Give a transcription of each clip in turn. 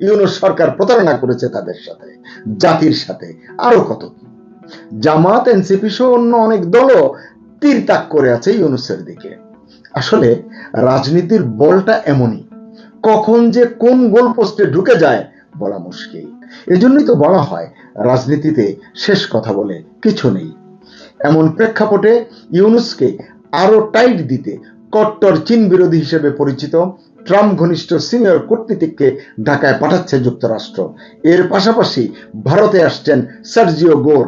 ইউনুস সরকার প্রতারণা করেছে তাদের সাথে, জাতির সাথে, আরও কত জামাত, এনসিপি সহ অন্য অনেক দলও তীর তাক করে আছে ইউনুসের দিকে। আসলে রাজনীতির বলটা এমনই, কখন যে কোন গোল পোস্টে ঢুকে যায় বলা মুশকিল। এজন্যই তো বলা হয়, রাজনীতিতে শেষ কথা বলে কিছু নেই। এমন প্রেক্ষাপটে ইউনুসকে আরও টাইট দিতে কট্টর চীন বিরোধী হিসেবে পরিচিত ট্রাম্প ঘনিষ্ঠ সিনিয়র কূটনীতিককে ঢাকায় পাঠাচ্ছে যুক্তরাষ্ট্র। এর পাশাপাশি ভারতে আসছেন সার্জিও গোর।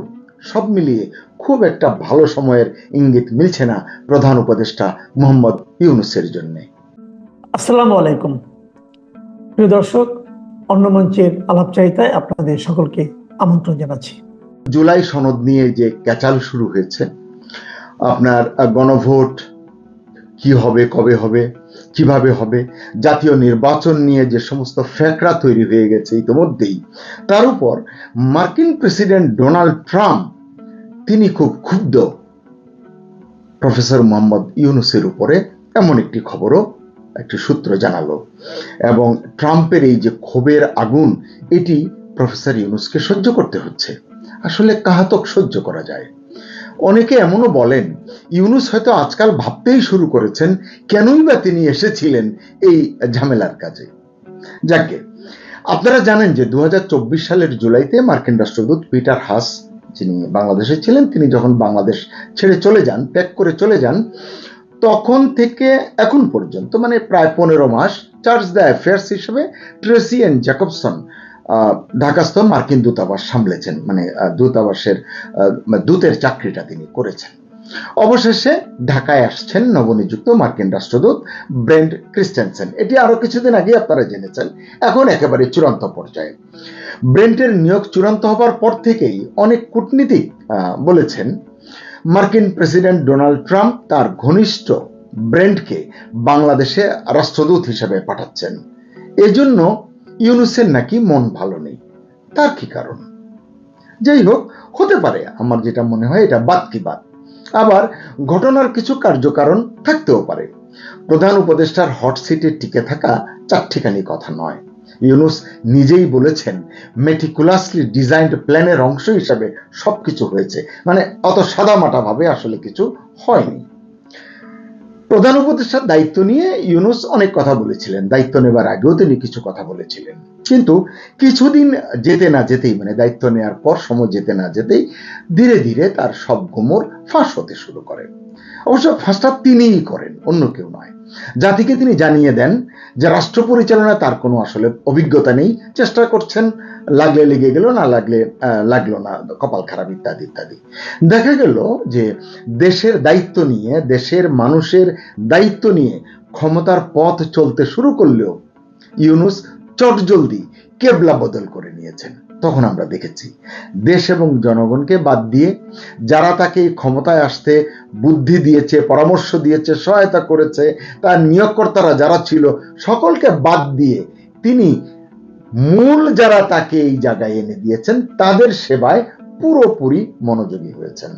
সব মিলিয়ে খুব একটা ভালো সময়ের ইঙ্গিত মিলছে না প্রধান উপদেষ্টা মোহাম্মদ ইউনুসের জন্য। আসসালামু আলাইকুম। প্রিয় দর্শক অন্য মঞ্চের আলাপচারিতায় আপনাদের সকলকে আমন্ত্রণ জানাচ্ছি। জুলাই সনদ নিয়ে যে ক্যাচাল শুরু হয়েছে আপনার গণভোট কি হবে কবে হবে কীভাবে হবে? জাতীয় নির্বাচন নিয়ে যে সমস্ত ফ্যাকড়া তৈরি হয়ে গেছে ইতিমধ্যেই, তার উপর মার্কিন প্রেসিডেন্ট ডোনাল্ড ট্রাম্প, তিনি খুব ক্ষুব্ধ। প্রফেসর মোহাম্মদ ইউনুসের উপরে এমন একটি খবরও একটি সূত্র জানালো। এবং ট্রাম্পের এই যে ক্ষোভের আগুন, এটি প্রফেসর ইউনুসকে সহ্য করতে হচ্ছে। আসলে কাহাতক সহ্য করা যায়? অনেকে এমনও বলেন, ইউনুস হয়তো আজকাল ভাবতেই শুরু করেছেন, কেনই বা তিনি এসেছিলেন এই ঝামেলার কাজে। যাকে, আপনারা জানেন যে দু হাজার চব্বিশ সালের জুলাইতে মার্কিন রাষ্ট্রদূত পিটার হাস, যিনি বাংলাদেশে ছিলেন, তিনি যখন বাংলাদেশ ছেড়ে চলে যান, ত্যাগ করে চলে যান, তখন থেকে এখন পর্যন্ত মানে প্রায় পনেরো মাস, চার্জ দ্য অ্যাফেয়ার্স হিসেবে ট্রেসি অ্যান্ড জ্যাকবসন ঢাকাস্থ মার্কিন দূতাবাস সামলেছেন মানে দূতাবাসের দূতের চাকরিটা তিনি করেছেন। অবশেষে ঢাকায় আসছেন নবনিযুক্ত মার্কিন রাষ্ট্রদূত ব্রেন্ড ক্রিস্টেনসেন। এটি আরও কিছুদিন আগে আপনারা জেনেছেন, এখন একেবারে চূড়ান্ত পর্যায়ে। ব্রেন্টের নিয়োগ চূড়ান্ত হবার পর থেকেই অনেক কূটনীতিক বলেছেন, মার্কিন প্রেসিডেন্ট ডোনাল্ড ট্রাম্প তার ঘনিষ্ঠ ব্রেন্ডকে বাংলাদেশে রাষ্ট্রদূত হিসেবে পাঠাচ্ছেন। এজন্য ইউনুসের নাকি মন ভালো নেই। তার কি কারণ? যাই হোক হতে পারে আমার যেটা মনে হয় এটা বাদ কি বাদ। আবার ঘটনার কিছু কার্যকারণ থাকতেও পারে। প্রধান উপদেষ্টার হট সিটে টিকে থাকা চারটিখানি কথা নয়। ইউনুস নিজেই বলেছেন মেটিকুলাসলি ডিজাইন্ড প্ল্যানের অংশ হিসাবে সবকিছু হয়েছে। মানে অত সাদামাটা ভাবে আসলে কিছু হয়নি। প্রধান উপদেষ্টার দায়িত্ব নিয়ে ইউনুস অনেক কথা বলেছিলেন, দায়িত্ব নেবার আগেও তিনি কিছু কথা বলেছিলেন। কিন্তু কিছুদিন যেতে না যেতেই মানে দায়িত্ব নেওয়ার পর সময় যেতে না যেতেই, ধীরে ধীরে তার সব গোমর ফাঁস হতে শুরু করে। অবশ্য ফাঁসটা তিনিই করেন, অন্য কেউ নয়। জাতিকে তিনি জানিয়ে দেন যে রাষ্ট্র পরিচালনায় তার কোনো আসলে অভিজ্ঞতা নেই। চেষ্টা করছেন, লাগলে লেগে গেল, না লাগলে লাগল না, কপাল খারাপ, ইত্যাদি ইত্যাদি। দেখা গেল যে দেশের দায়িত্ব নিয়ে, দেশের মানুষের দায়িত্ব নিয়ে ক্ষমতার পথ চলতে শুরু করলেও ইউনুস চটজলদি কেবলা বদল করে নিয়েছেন। তখন আমরা দেখেছি, দেশ এবং জনগণকে বাদ দিয়ে যারা তাকে ক্ষমতায় আসতে বুদ্ধি দিয়েছে, পরামর্শ দিয়েছে, সহায়তা করেছে, তার নিয়োগকর্তারা যারা ছিল, সকলকে বাদ দিয়ে তিনি মূল যারা তাকে এই জায়গায় এনে দিয়েছেন, তাদের সেবায় পুরোপুরি মনোযোগী হয়েছেন।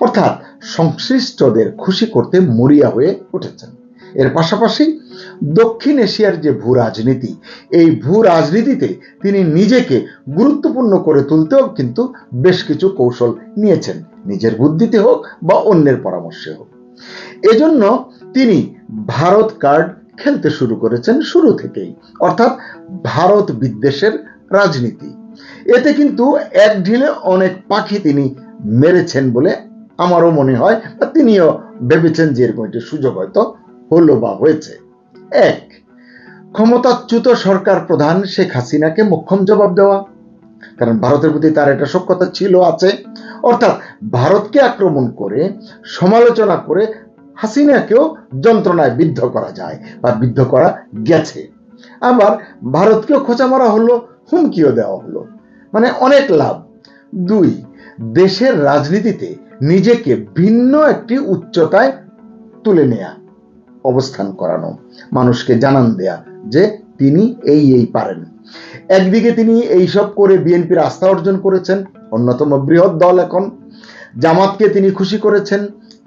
অর্থাৎ সংশ্লিষ্টদের খুশি করতে মরিয়া হয়ে উঠেছেন। এর পাশাপাশি দক্ষিণ এশিয়ার যে ভূ রাজনীতি, এই ভূ রাজনীতিতে তিনি নিজেকে গুরুত্বপূর্ণ করে তুলতেও কিন্তু বেশ কিছু কৌশল নিয়েছেন। নিজের বুদ্ধিতে হোক বা অন্যের পরামর্শে হোক। এজন্য তিনি ভারত কার্ড খেলতে শুরু করেছেন শুরু থেকেই। অর্থাৎ ভারত বিদ্বেষের রাজনীতি। এতে কিন্তু এক ঢিলে অনেক পাখি তিনি মেরেছেন বলে আমারও মনে হয় বা তিনিও ভেবেছেন যে এরকম একটি সুযোগ হয়তো হলো বা হয়েছে। এক, ক্ষমতাচ্যুত সরকার প্রধান শেখ হাসিনাকে মোক্ষম জবাব দেওয়া। কারণ ভারতের প্রতি তার একটা সক্ষতা ছিল, আছে। অর্থাৎ ভারতকে আক্রমণ করে, সমালোচনা করে হাসিনাকেও যন্ত্রণায় বিদ্ধ করা যায় বা বিদ্ধ করা গেছে। আবার ভারতকেও খোঁচা মারা হলো, হুমকিও দেওয়া হলো। মানে অনেক লাভ। দুই, দেশের রাজনীতিতে নিজেকে ভিন্ন একটি উচ্চতায় তুলে নেয়া। অবস্থান করানো, মানুষকে জানান দেয়া যে তিনি এই এই পারেন। একদিকে তিনি এইসব করে বিএনপির আস্থা অর্জন করেছেন, অন্যতম বৃহৎ দল এখন। জামাতকে তিনি খুশি করেছেন,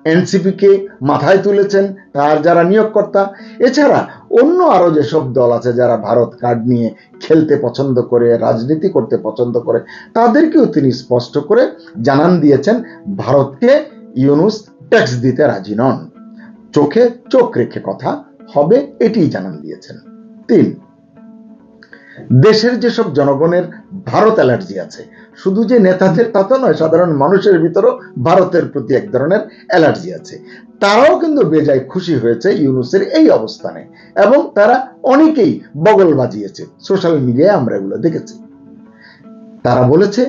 এনসিপিকে মাথায় তুলেছেন তার যারা নিয়োগকর্তা। এছাড়া অন্য আরও যেসব দল আছে যারা ভারত কার্ড নিয়ে খেলতে পছন্দ করে, রাজনীতি করতে পছন্দ করে, তাদেরকেও তিনি স্পষ্ট করে জানান দিয়েছেন, ভারতকে ইউনুস ট্যাক্স দিতে রাজি নন। চোখে চোখ রেখে কথা হবে এটি জানান দিয়েছেন। তিন, দেশের যেসব জনগণের ভারত অ্যালার্জি আছে, শুধু যে নেতাদের তা তো নয়, সাধারণ মানুষের ভিতরও ভারতের প্রতি এক ধরনের অ্যালার্জি আছে। তারাও কিন্তু বেজায় খুশি হয়েছে ইউনুসের এই অবস্থানে এবং তারা অনেকেই বগল বাজিয়েছে। সোশ্যাল মিডিয়ায় আমরা এগুলো দেখেছি। তারা বলেছে,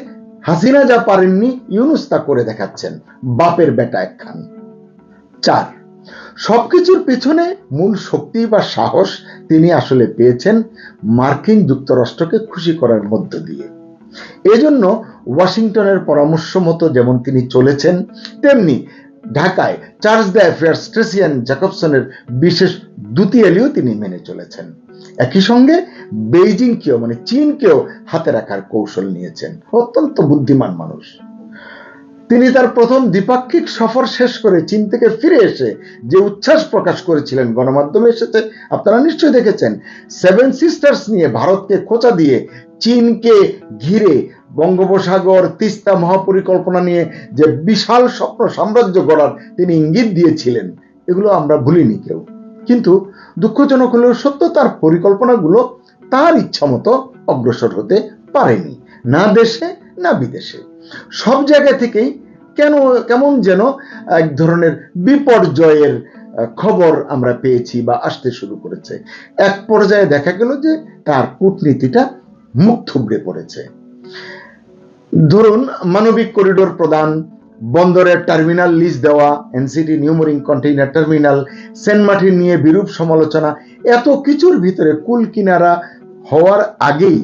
হাসিনা যা পারেননি, ইউনুস তা করে দেখাচ্ছেন। বাপের বেটা একখান চার সবকিছুর পেছনে মূল শক্তি বা সাহস তিনি আসলে পেয়েছেন মার্কিন যুক্তরাষ্ট্রকে খুশি করার মধ্য দিয়ে। এজন্য ওয়াশিংটনের পরামর্শ মতো যেমন তিনি চলেছেন, তেমনি ঢাকায় চার্লস দ্য অ্যাফেয়ার্স ট্রেসিয়ান জ্যাকবসনের বিশেষ দুতিয়ালিও তিনি মেনে চলেছেন। একই সঙ্গে বেইজিংকেও মানে চীনকেও হাতে রাখার কৌশল নিয়েছেন। অত্যন্ত বুদ্ধিমান মানুষ। তিনি তার প্রথম দ্বিপাক্ষিক সফর শেষ করে চীন থেকে ফিরে এসে যে উচ্ছ্বাস প্রকাশ করেছিলেন, গণমাধ্যমে এসেছে, আপনারা নিশ্চয়ই দেখেছেন। সেভেন সিস্টার্স নিয়ে ভারতকে খোঁচা দিয়ে চীনকে ঘিরে বঙ্গোপসাগর, তিস্তা মহাপরিকল্পনা নিয়ে যে বিশাল স্বপ্ন সাম্রাজ্য গড়ার তিনি ইঙ্গিত দিয়েছিলেন, এগুলো আমরা ভুলিনি কেউ। কিন্তু দুঃখজনক হলেও সত্য, তার পরিকল্পনাগুলো তার ইচ্ছা মতো অগ্রসর হতে পারেনি, না দেশে, না বিদেশে। সব জায়গা থেকেই কেন, কেমন যেন এক ধরনের বিপর্যয়ের খবর আমরা পেয়েছি বা আসতে শুরু করেছে। এক পর্যায়ে দেখা গেল যে তার কূটনীতিটা মুখ থুবড়ে পড়েছে। ধরুন, মানবিক করিডোর প্রদান, বন্দরের টার্মিনাল লিজ দেওয়া, NCT New Mooring container terminal, Saint Martin নিয়ে বিরূপ সমালোচনা, এত কিছুর ভিতরে কুল কিনারা হওয়ার আগেই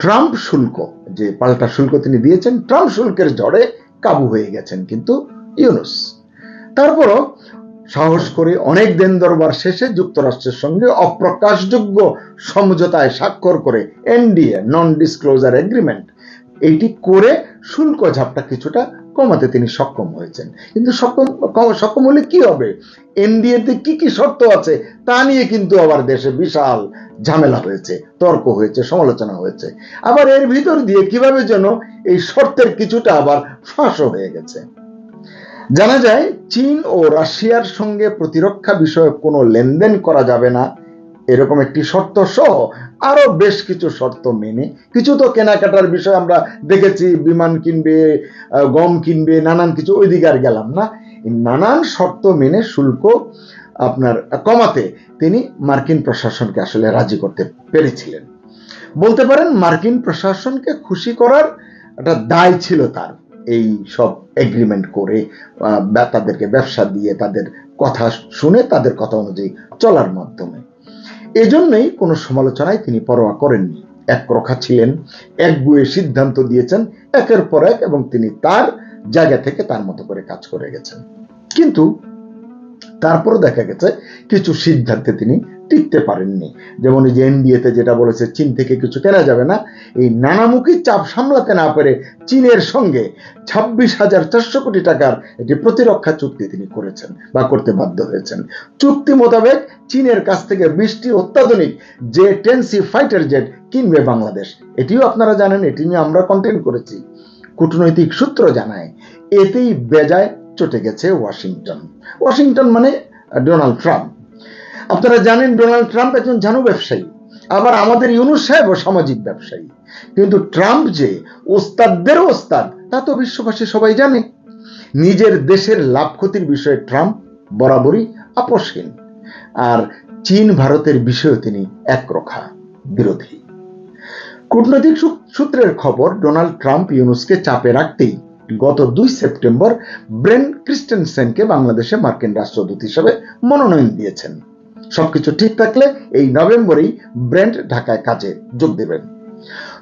ট্রাম্প শুল্ক, যে পাল্টা শুল্ক তিনি দিয়েছেন, ট্রাম্প শুল্কের ঝড়ে কাবু হয়ে গেছেন কিন্তু ইউনুস। তারপরও সাহস করে অনেক দিন দরবার শেষে যুক্তরাষ্ট্রের সঙ্গে অপ্রকাশযোগ্য সমঝোতায় স্বাক্ষর করে এনডিএ নন ডিসক্লোজার এগ্রিমেন্ট এইটি করে শুল্ক ঝাপটা কিছুটা কমাতে তিনি সক্ষম হয়েছেন। কিন্তু সক্ষম সক্ষম হলে কি হবে? এনডিএতে কি কি শর্ত আছে, তা নিয়ে কিন্তু আবার দেশে বিশাল ঝামেলা হয়েছে, তর্ক হয়েছে, সমালোচনা হয়েছে। আবার এর ভিতর দিয়ে কীভাবে যেন এই শর্তের কিছুটা আবার ফাঁসও হয়ে গেছে। জানা যায়, চীন ও রাশিয়ার সঙ্গে প্রতিরক্ষা বিষয়ক কোনো লেনদেন করা যাবে না। এরকম একটি শর্ত সহ আরও বেশ কিছু শর্ত মেনে। কিছু তো কেনাকাটার বিষয় আমরা দেখেছি, বিমান কিনবে গম কিনবে, নানান কিছু ওই দিকে গেলাম না। নানান শর্ত মেনে শুল্ক আপনার কমাতে তিনি মার্কিন প্রশাসনকে আসলে রাজি করতে পেরেছিলেন। বলতে পারেন মার্কিন প্রশাসনকে খুশি করার একটা দায় ছিল তার এই সব এগ্রিমেন্ট করে তাদেরকে ব্যবসা দিয়ে তাদের কথা শুনে তাদের কথা অনুযায়ী চলার মাধ্যমে। এজন্যই কোনো সমালোচনায় তিনি পরোয়া করেননি। এক রক্ষা ছিলেন, এক গুয়ে সিদ্ধান্ত দিয়েছেন, একের পর এক এবং তিনি তার জায়গা থেকে তার মতো করে কাজ করে গেছেন। কিন্তু তারপরও দেখা গেছে, কিছু সিদ্ধান্তে তিনি টিকতে পারেননি। যেমন যে এনডিএতে যেটা বলেছে, চীন থেকে কিছু কেনা যাবে না। এই নানামুখী চাপ সামলাতে না পেরে চীনের সঙ্গে ছাব্বিশ হাজার চারশো কোটি টাকার একটি প্রতিরক্ষা চুক্তি তিনি করেছেন বা করতে বাধ্য হয়েছেন। চুক্তি মোতাবেক চীনের কাছ থেকে বিশটি অত্যাধুনিক যে টেনসি ফাইটার জেট কিনবে বাংলাদেশ। এটিও আপনারা জানেন, এটি নিয়ে আমরা কন্টেন্ট করেছি। কূটনৈতিক সূত্র জানায়, এতেই বেজায় চটে গেছে ওয়াশিংটন। ওয়াশিংটন মানে ডোনাল্ড ট্রাম্প। আপনারা জানেন ডোনাল্ড ট্রাম্প একজন ঝানু ব্যবসায়ী, আবার আমাদের ইউনুস সাহেবও সামাজিক ব্যবসায়ী। কিন্তু ট্রাম্প যে ওস্তাদদেরও ওস্তাদ, তা তো বিশ্ববাসী সবাই জানে। নিজের দেশের লাভ ক্ষতির বিষয়ে ট্রাম্প বরাবরই আপোষহীন। আর চীন ভারতের বিষয়ে তিনি একরক্ষা বিরোধী। কূটনৈতিক সূত্রের খবর, ডোনাল্ড ট্রাম্প ইউনুসকে চাপে রাখতেই গত দুই সেপ্টেম্বর ব্রেন ক্রিস্টেনসেনকে বাংলাদেশে মার্কিন রাষ্ট্রদূত হিসেবে মনোনয়ন দিয়েছেন। সবকিছু ঠিক থাকলে এই নভেম্বরেই ব্রেন্ট ঢাকায় কাজে যোগ দেবেন।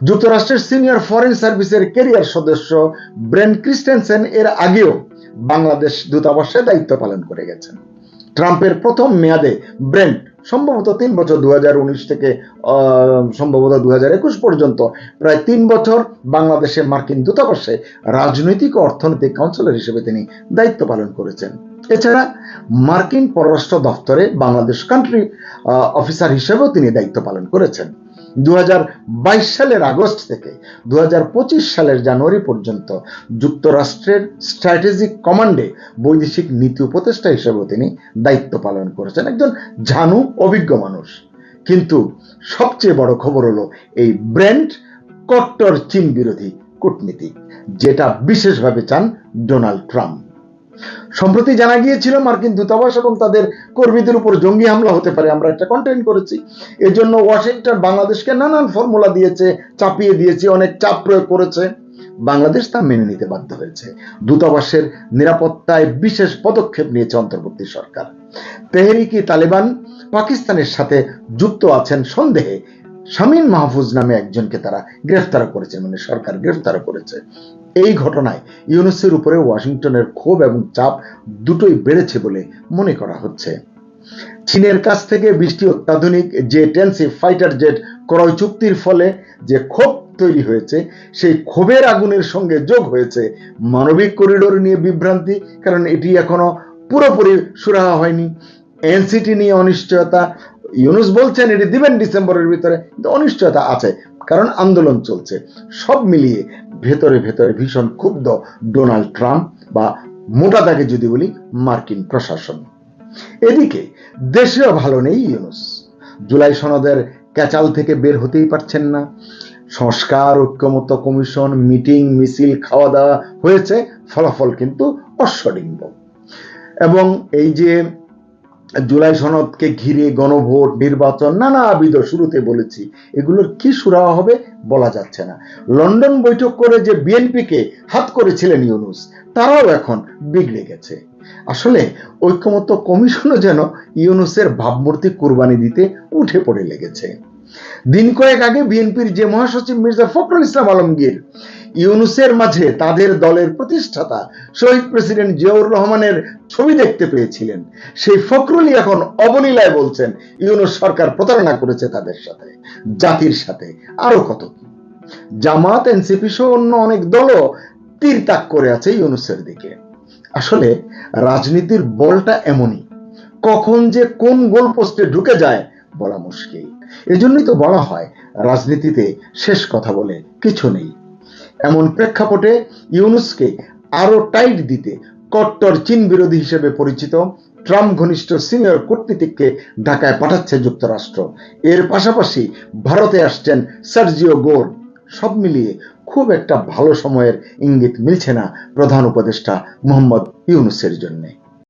যুক্তরাষ্ট্রের সিনিয়র ফরেন সার্ভিসের ক্যারিয়ার সদস্য ব্রেন ক্রিস্টেনসেন এর আগেও বাংলাদেশ দূতাবাসে দায়িত্ব পালন করে গেছেন। ট্রাম্পের প্রথম মেয়াদে ব্রেন্ট সম্ভবত তিন বছর দু হাজার উনিশ থেকে সম্ভবত দু হাজার একুশ পর্যন্ত প্রায় তিন বছর বাংলাদেশে মার্কিন দূতাবাসে রাজনৈতিক ও অর্থনৈতিক কাউন্সিলর হিসেবে তিনি দায়িত্ব পালন করেছেন। এছাড়া মার্কিন পররাষ্ট্র দপ্তরে বাংলাদেশ কান্ট্রি অফিসার হিসেবেও তিনি দায়িত্ব পালন করেছেন। দু হাজার বাইশ সালের আগস্ট থেকে দু হাজার পঁচিশ সালের জানুয়ারি পর্যন্ত যুক্তরাষ্ট্রের স্ট্র্যাটেজিক কমান্ডে বৈদেশিক নীতি উপদেষ্টা হিসেবেও তিনি দায়িত্ব পালন করেছেন। একজন ঝানু অভিজ্ঞ মানুষ। কিন্তু সবচেয়ে বড় খবর হলো এই ব্র্যান্ড কট্টর চীন বিরোধী কূটনীতিক, যেটা বিশেষভাবে চান ডোনাল্ড ট্রাম্প। সম্প্রতি জানা গিয়েছিল মার্কিন দূতাবাস এবং তাদের কর্মীদের উপর জঙ্গি হামলা হতে পারে, আমরা একটা কন্টেন্ট করেছি। এজন্য ওয়াশিংটন বাংলাদেশকে নানান ফর্মুলা দিয়েছে, চাপিয়ে দিয়েছে, অনেক চাপ প্রয়োগ করেছে। বাংলাদেশ তা মেনে নিতে বাধ্য হয়েছে। দূতাবাসের নিরাপত্তায় বিশেষ পদক্ষেপ নিয়েছে অন্তর্বর্তী সরকার। তেহরিকি তালেবান পাকিস্তানের সাথে যুক্ত আছেন সন্দেহে। শামীন মাহফুজ নামে একজনকে তারা গ্রেফতার করেছে মানে সরকার গ্রেফতার করেছে। এই ঘটনায় ইউনুসের উপরে ওয়াশিংটনের ক্ষোভ এবং চাপ দুটোই বেড়েছে বলে মনে করা হচ্ছে। চীনের কাছ থেকে বৃষ্টি অত্যাধুনিক যে টেন্সি ফাইটার জেট ক্রয় চুক্তির ফলে যে ক্ষোভ তৈরি হয়েছে, সেই ক্ষোভের আগুনের সঙ্গে যোগ হয়েছে মানবিক করিডোর নিয়ে বিভ্রান্তি, কারণ এটি এখনও পুরোপুরি সুরাহা হয়নি। এনসিটি নিয়ে অনিশ্চয়তা, ইউনুস বলছেন এটি দিবেন ডিসেম্বরের ভিতরে অনিশ্চয়তা আছে, কারণ আন্দোলন চলছে। সব মিলিয়ে ভেতরে ভেতরে ভীষণ ক্ষুব্ধ ডোনাল্ড ট্রাম্প বা মোটা দাগে যদি বলি মার্কিন প্রশাসন। এদিকে দেশেও ভালো নেই ইউনুস। জুলাই সনদের ক্যাচাল থেকে বের হতেই পারছেন না। সংস্কার ঐক্যমত কমিশন, মিটিং, মিছিল খাওয়া দাওয়া হয়েছে, ফলাফল কিন্তু অশ্বডিম্ব। এবং এই যে জুলাই সনদকে ঘিরে গণভোট, নির্বাচন নানা নানাবিধ শুরুতে বলেছি। এগুলোর কি সুরাহা হবে বলা যাচ্ছে না। লন্ডন বৈঠক করে যে বিএনপিকে হাত করেছিলেন ইউনুস, তারাও এখন বিগড়ে গেছে। আসলে ঐক্যমত্য কমিশনও যেন ইউনুসের ভাবমূর্তি কুরবানি দিতে উঠে পড়ে লেগেছে। দিন কয়েক আগে বিএনপির যে মহাসচিব মির্জা ফখরুল ইসলাম আলমগীর, ইউনুসের মাঝে তাদের দলের প্রতিষ্ঠাতা শহীদ প্রেসিডেন্ট জিয়াউর রহমানের ছবি দেখতে পেয়েছিলেন। সেই ফখরুলই এখন অবলীলায় বলছেন, ইউনুস সরকার প্রতারণা করেছে তাদের সাথে, জাতির সাথে, আরও কত কি। জামাত, এনসিপি সহ অন্য অনেক দলও তীর তাক করে আছে ইউনুসের দিকে। আসলে রাজনীতির বলটা এমনই, কখন যে কোন গোল পোস্টে ঢুকে যায় বলা মুশকিল। এজন্যই তো বলা হয়, রাজনীতিতে শেষ কথা বলে কিছু নেই। এমন প্রেক্ষাপটে ইউনুসকে আরও টাইট দিতে কট্টর চীন বিরোধী হিসেবে পরিচিত ট্রাম্প ঘনিষ্ঠ সিনিয়র কূটনীতিককে ঢাকায় পাঠাচ্ছে যুক্তরাষ্ট্র। এর পাশাপাশি ভারতে আসছেন সার্জিও গোর। সব মিলিয়ে খুব একটা ভালো সময়ের ইঙ্গিত মিলছে না প্রধান উপদেষ্টা মোহাম্মদ ইউনুসের জন্যে।